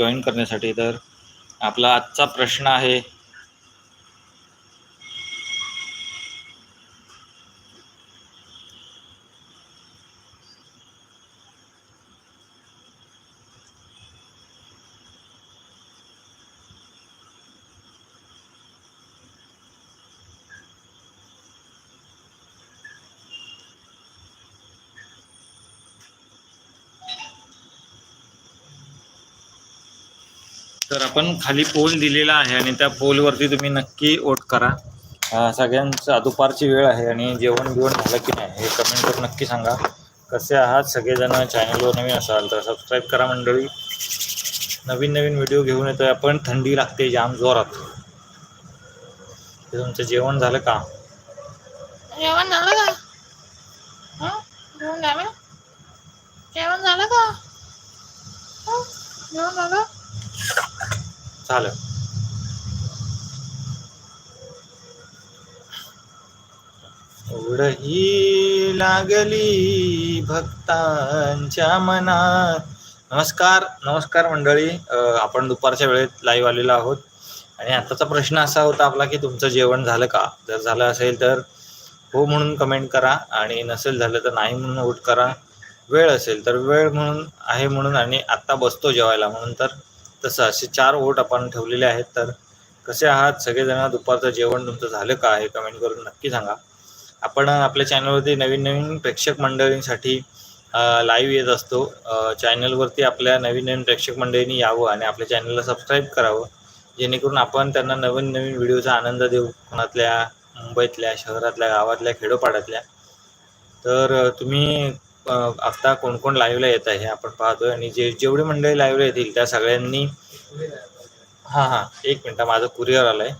Join करण्यासाठी. तर आपला आजचा प्रश्न आहे तर आपण खाली पोल दिलेला आहे आणि त्या पोलवरती तुम्ही नक्की वोट करा. सगळ्यांचा दुपारची वेळ आहे आणि जेवण बिवण झालं की नाही हे कमेंट करून नक्की सांगा. कसे आहात सगळेजण? चॅनलवर नवीन असाल तर सबस्क्राईब करा मंडळी. नवीन नवीन व्हिडिओ घेऊन येतोय आपण. थंडी लागते जाम जोरात. तुमचं जेवण झालं का? जेवण झालं का? जेवण झालं? का? जेवण झालं? झालं. ही लागली भक्तांच्या मनात. नमस्कार नमस्कार मंडळी. आपण दुपारच्या वेळेत लाईव्ह आलेलो आहोत. आणि आताचा प्रश्न असा होता आपला की तुमचं जेवण झालं का? जर झालं असेल तर हो म्हणून कमेंट करा आणि नसेल झालं तर नाही म्हणून वोट करा. वेळ असेल तर वेळ म्हणून आहे म्हणून आणि आत्ता बसतो जेवायला. म्हणून तर तसं असे चार वोट आपण ठेवलेले आहेत. तर कसे आहात? सगळेजण दुपारचं जेवण तुमचं झालं का? हे कमेंट करून नक्की सांगा. आपण आपल्या चॅनलवरती नवीन नवीन प्रेक्षक मंडळींसाठी लाईव्ह येत असतो. चॅनलवरती आपल्या नवीन नवीन प्रेक्षक मंडळींनी यावं आणि आपल्या चॅनलला सबस्क्राईब करावं. जेणेकरून आपण त्यांना नवीन नवीन व्हिडिओचा आनंद देऊ. कोणातल्या मुंबईतल्या शहरातल्या गावातल्या खेडोपाड्यातल्या. तर तुम्ही आता कोण कोण लाईव्हला येत आहे हे आपण पाहतोय. आणि जे जेवढी मंडळी लाईव्हला येतील त्या सगळ्यांनी हां हां. एक मिनटं माझं कुरिअर आलं आहे